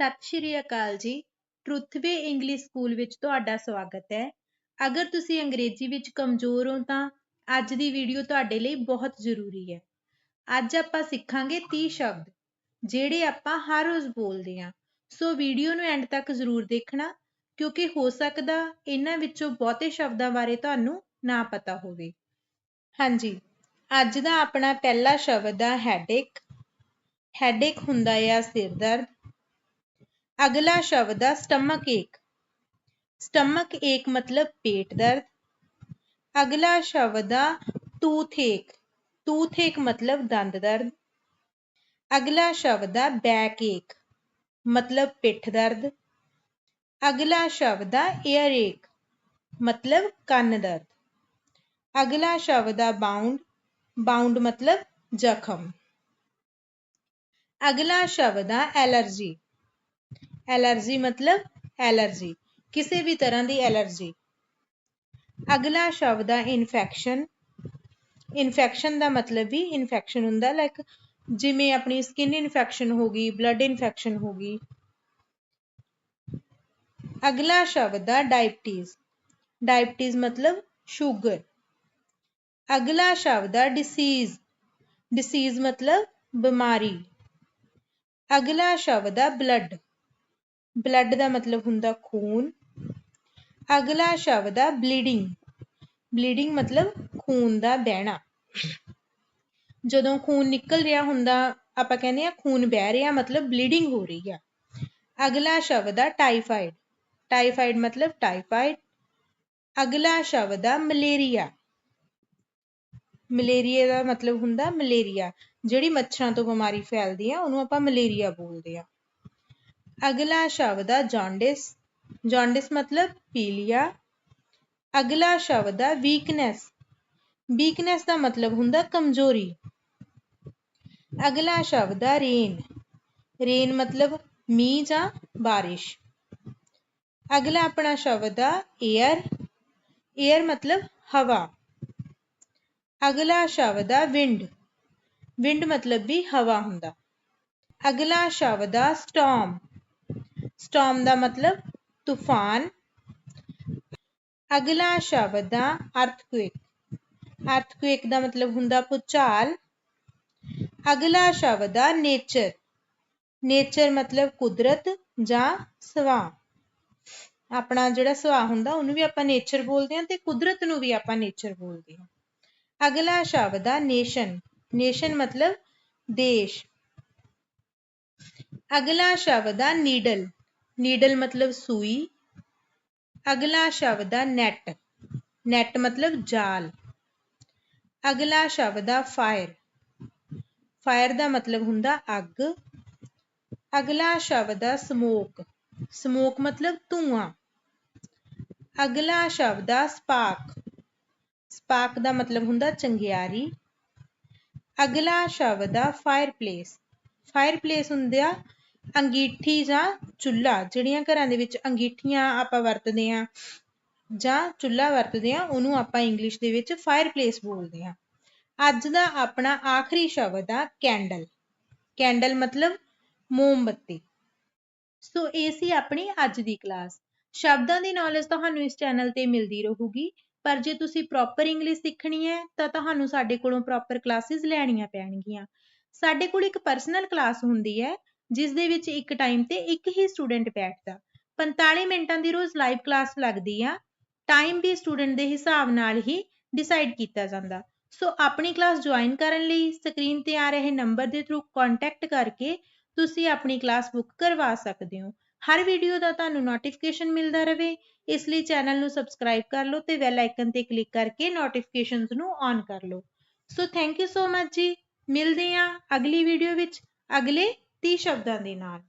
ਸਤਿ ਸ਼੍ਰੀ ਅਕਾਲ ਜੀ। ਟਰੁਥਵੇ English school ਵਿੱਚ ਤੁਹਾਡਾ ਸਵਾਗਤ ਹੈ। ਅਗਰ ਤੁਸੀਂ ਅੰਗਰੇਜ਼ੀ ਵਿੱਚ ਕਮਜ਼ੋਰ ਹੋ ਤਾਂ ਅੱਜ ਦੀ ਵੀਡੀਓ ਤੁਹਾਡੇ ਲਈ ਬਹੁਤ ਜ਼ਰੂਰੀ ਹੈ। ਅੱਜ ਆਪਾਂ ਸਿੱਖਾਂਗੇ 30 ਸ਼ਬਦ, ਜਿਹੜੇ ਆਪਾਂ ਹਰ ਰੋਜ਼ ਬੋਲਦੇ ਹਾਂ। ਸੋ ਵੀਡੀਓ ਨੂੰ ਐਂਡ ਤੱਕ ਜ਼ਰੂਰ ਦੇਖਣਾ, ਕਿਉਂਕਿ ਹੋ ਸਕਦਾ ਇਹਨਾਂ ਵਿੱਚੋਂ ਬਹੁਤੇ ਸ਼ਬਦਾਂ ਬਾਰੇ ਤੁਹਾਨੂੰ ਨਾ ਪਤਾ ਹੋਵੇ। ਹਾਂਜੀ, ਅੱਜ ਦਾ ਆਪਣਾ ਪਹਿਲਾ ਸ਼ਬਦ ਆ ਹੈਡੇਕ ਹੈਡੇਕ ਹੁੰਦਾ ਹੈ ਸਿਰ ਦਰਦ। ਅਗਲਾ ਸ਼ਬਦ ਆ ਸਟਮਕ ਏਕ ਸਟਮਕ ਏਕ ਮਤਲਬ ਪੇਟ ਦਰਦ ਅਗਲਾ ਸ਼ਬਦ ਆ ਟੂਥ ਏਕ ਟੂਥ ਏਕ ਮਤਲਬ ਦੰਦ ਦਰਦ ਅਗਲਾ ਸ਼ਬਦ ਆ ਬੈਕ ਏਕ ਮਤਲਬ ਪਿੱਠ ਦਰਦ ਅਗਲਾ ਸ਼ਬਦ ਆ ਈਅਰ ਏਕ ਮਤਲਬ ਕੰਨ ਦਰਦ ਅਗਲਾ ਸ਼ਬਦ ਆ ਬਾਉਂਡ ਬਾਉਂਡ ਮਤਲਬ ਜ਼ਖਮ ਅਗਲਾ ਸ਼ਬਦ ਆ ਐਲਰਜੀ ਐਲਰਜੀ ਮਤਲਬ ਐਲਰਜੀ, ਕਿਸੇ ਵੀ ਤਰ੍ਹਾਂ ਦੀ ਐਲਰਜੀ। ਅਗਲਾ ਸ਼ਬਦ ਆ ਇਨਫੈਕਸ਼ਨ। ਇਨਫੈਕਸ਼ਨ ਦਾ ਮਤਲਬ ਵੀ ਇਨਫੈਕਸ਼ਨ ਹੁੰਦਾ ਲਾਈਕ ਜਿਵੇਂ ਆਪਣੀ ਸਕਿਨ ਇਨਫੈਕਸ਼ਨ ਹੋ ਗਈ ਬਲੱਡ ਇਨਫੈਕਸ਼ਨ ਹੋ ਗਈ। ਅਗਲਾ ਸ਼ਬਦ ਆ ਡਾਇਬਟੀਜ਼ ਡਾਇਬਟੀਜ਼ ਮਤਲਬ ਸ਼ੂਗਰ ਅਗਲਾ ਸ਼ਬਦ ਆ ਡਿਸੀਜ਼ ਡਿਸੀਜ਼ ਮਤਲਬ ਬਿਮਾਰੀ। ਅਗਲਾ ਸ਼ਬਦ ਹੈ ਬਲੱਡ ਬਲੱਡ ਦਾ ਮਤਲਬ ਹੁੰਦਾ ਖੂਨ। ਅਗਲਾ ਸ਼ਬਦ ਆ ਬਲੀਡਿੰਗ ਬਲੀਡਿੰਗ ਮਤਲਬ ਖੂਨ ਦਾ ਬਹਿਣਾ। ਜਦੋਂ ਖੂਨ ਨਿਕਲ ਰਿਹਾ ਹੁੰਦਾ, ਆਪਾਂ ਕਹਿੰਦੇ ਆ ਖੂਨ ਬਹਿ ਰਿਹਾ, ਮਤਲਬ ਬਲੀਡਿੰਗ ਹੋ ਰਹੀ ਆ। ਅਗਲਾ ਸ਼ਬਦ ਆ ਟਾਈਫਾਈਡ ਟਾਈਫਾਈਡ ਮਤਲਬ ਟਾਈਫਾਈਡ ਅਗਲਾ ਸ਼ਬਦ ਆ ਮਲੇਰੀਆ ਮਲੇਰੀਆ ਦਾ ਮਤਲਬ ਹੁੰਦਾ ਮਲੇਰੀਆ ਜਿਹੜੀ ਮੱਛਰਾਂ ਤੋਂ ਬਿਮਾਰੀ ਫੈਲਦੀ ਆ, ਉਹਨੂੰ ਆਪਾਂ ਮਲੇਰੀਆ ਬੋਲਦੇ ਆ। ਅਗਲਾ ਸ਼ਬਦ ਆ ਜੌਂਡਿਸ ਜੌਂਡਿਸ ਮਤਲਬ ਪੀਲੀਆ। ਅਗਲਾ ਸ਼ਬਦ ਆ ਵੀਕਨੈਸ ਵੀਕਨੈਸ ਦਾ ਮਤਲਬ ਹੁੰਦਾ ਕਮਜ਼ੋਰੀ। ਅਗਲਾ ਸ਼ਬਦ ਆ ਰੇਨ ਰੇਨ ਮਤਲਬ ਮੀਂਹ ਜਾਂ ਬਾਰਿਸ਼। ਅਗਲਾ ਆਪਣਾ ਸ਼ਬਦ ਆ 에ਅਰ 에ਅਰ ਮਤਲਬ ਹਵਾ। ਅਗਲਾ ਸ਼ਬਦ ਆ ਵਿੰਡ ਵਿੰਡ ਮਤਲਬ ਵੀ ਹਵਾ ਹੁੰਦਾ। ਅਗਲਾ ਸ਼ਬਦ ਆ ਸਟਾਰਮ ਸਟਾਰਮ ਦਾ ਮਤਲਬ ਤੂਫਾਨ। ਅਗਲਾ ਸ਼ਬਦ ਆ ਅਰਥਕੁਇਕ ਅਰਥਕੁਇਕ ਦਾ ਮਤਲਬ ਹੁੰਦਾ ਭੂਚਾਲ। ਅਗਲਾ ਸ਼ਬਦ ਆ ਨੇਚਰ ਨੇਚਰ ਮਤਲਬ ਕੁਦਰਤ ਜਾਂ ਸੁਭਾਅ ਆਪਣਾ ਜਿਹੜਾ ਸੁਭਾਅ ਹੁੰਦਾ ਉਹਨੂੰ ਵੀ ਆਪਾਂ ਨੇਚਰ ਬੋਲਦੇ ਹਾਂ ਤੇ ਕੁਦਰਤ ਨੂੰ ਵੀ ਆਪਾਂ ਨੇਚਰ ਬੋਲਦੇ ਹਾਂ। ਅਗਲਾ ਸ਼ਬਦ ਆ ਨੇਸ਼ਨ ਨੇਸ਼ਨ ਮਤਲਬ ਦੇਸ਼। ਅਗਲਾ ਸ਼ਬਦ ਆ ਨੀਡਲ ਨੀਡਲ ਮਤਲਬ ਸੂਈ। ਅਗਲਾ ਸ਼ਬਦ ਆ ਨੈਟ ਨੈਟ ਮਤਲਬ ਜਾਲ। ਅਗਲਾ ਸ਼ਬਦ ਆ ਫਾਇਰ ਫਾਇਰ ਦਾ ਮਤਲਬ ਹੁੰਦਾ ਅੱਗ। ਅਗਲਾ ਸ਼ਬਦ ਆ ਸਮੋਕ ਸਮੋਕ ਮਤਲਬ ਧੂਆਂ। ਅਗਲਾ ਸ਼ਬਦ ਆ ਸਪਾਕ ਸਪਾਰਕ ਦਾ ਮਤਲਬ ਹੁੰਦਾ ਚੰਗਿਆਰੀ। ਅਗਲਾ ਸ਼ਬਦ ਆ ਫਾਇਰਪਲੇਸ ਫਾਇਰਪਲੇਸ ਹੁੰਦਿਆ ਅੰਗੀਠੀ ਜਾਂ ਚੁੱਲ੍ਹਾ ਜਿਹੜੀਆਂ ਘਰਾਂ ਦੇ ਵਿੱਚ ਅੰਗੀਠੀਆਂ ਆਪਾਂ ਵਰਤਦੇ ਆ ਜਾਂ ਚੁੱਲ੍ਹਾ ਵਰਤਦੇ ਆ ਉਹਨੂੰ ਆਪਾਂ ਇੰਗਲਿਸ਼ ਦੇ ਵਿੱਚ ਫਾਇਰਪਲੇਸ ਬੋਲਦੇ ਆ ਅੱਜ ਦਾ ਆਪਣਾ ਆਖਰੀ ਸ਼ਬਦ ਆ ਕੈਂਡਲ ਕੈਂਡਲ ਮਤਲਬ ਮੋਮਬੱਤੀ। ਸੋ ਇਹ ਸੀ ਆਪਣੀ ਅੱਜ ਦੀ ਕਲਾਸ ਸ਼ਬਦਾਂ ਦੀ ਨੌਲੇਜ ਤੁਹਾਨੂੰ ਇਸ ਚੈਨਲ ਤੇ ਮਿਲਦੀ ਰਹੂਗੀ। ਪਰ ਜੇ ਤੁਸੀਂ ਪ੍ਰੋਪਰ ਇੰਗਲਿਸ਼ ਸਿੱਖਣੀ ਹੈ, ਤਾਂ ਤੁਹਾਨੂੰ ਸਾਡੇ ਕੋਲੋਂ ਪ੍ਰੋਪਰ ਕਲਾਸਿਸ ਲੈਣੀਆਂ ਪੈਣਗੀਆਂ। ਸਾਡੇ ਕੋਲ ਇੱਕ ਪਰਸਨਲ ਕਲਾਸ ਹੁੰਦੀ ਹੈ ਜਿਸ ਦੇ ਵਿੱਚ ਇੱਕ ਟਾਈਮ ਤੇ ਇੱਕ ਹੀ ਸਟੂਡੈਂਟ ਬੈਠਦਾ। 45 ਮਿੰਟਾਂ ਦੀ ਰੋਜ਼ ਲਾਈਵ ਕਲਾਸ ਲੱਗਦੀ ਆ ਟਾਈਮ ਵੀ ਸਟੂਡੈਂਟ ਦੇ ਹਿਸਾਬ ਨਾਲ ਹੀ ਡਿਸਾਈਡ ਕੀਤਾ ਜਾਂਦਾ। ਸੋ ਆਪਣੀ ਕਲਾਸ ਜੁਆਇਨ ਕਰਨ ਲਈ ਸਕਰੀਨ ਤੇ ਆ ਰਹੇ ਨੰਬਰ ਦੇ ਥਰੂ ਕੰਟੈਕਟ ਕਰਕੇ ਤੁਸੀਂ ਆਪਣੀ ਕਲਾਸ ਬੁੱਕ ਕਰਵਾ ਸਕਦੇ ਹੋ। ਹਰ ਵੀਡੀਓ ਦਾ ਤੁਹਾਨੂੰ ਨੋਟੀਫਿਕੇਸ਼ਨ ਮਿਲਦਾ ਰਹੇ ਇਸ ਲਈ ਚੈਨਲ ਨੂੰ ਸਬਸਕ੍ਰਾਈਬ ਕਰ ਲਓ ਤੇ ਬੈਲ ਆਈਕਨ ਤੇ ਕਲਿੱਕ ਕਰਕੇ ਨੋਟੀਫਿਕੇਸ਼ਨਸ ਨੂੰ ਔਨ ਕਰ ਲਓ। So thank you so much ji. ਮਿਲਦੇ ਹਾਂ ਅਗਲੀ ਵੀਡੀਓ ਵਿੱਚ। ਅਗਲੇ 30 ਸ਼ਬਦਾਂ ਦੇ ਨਾਲ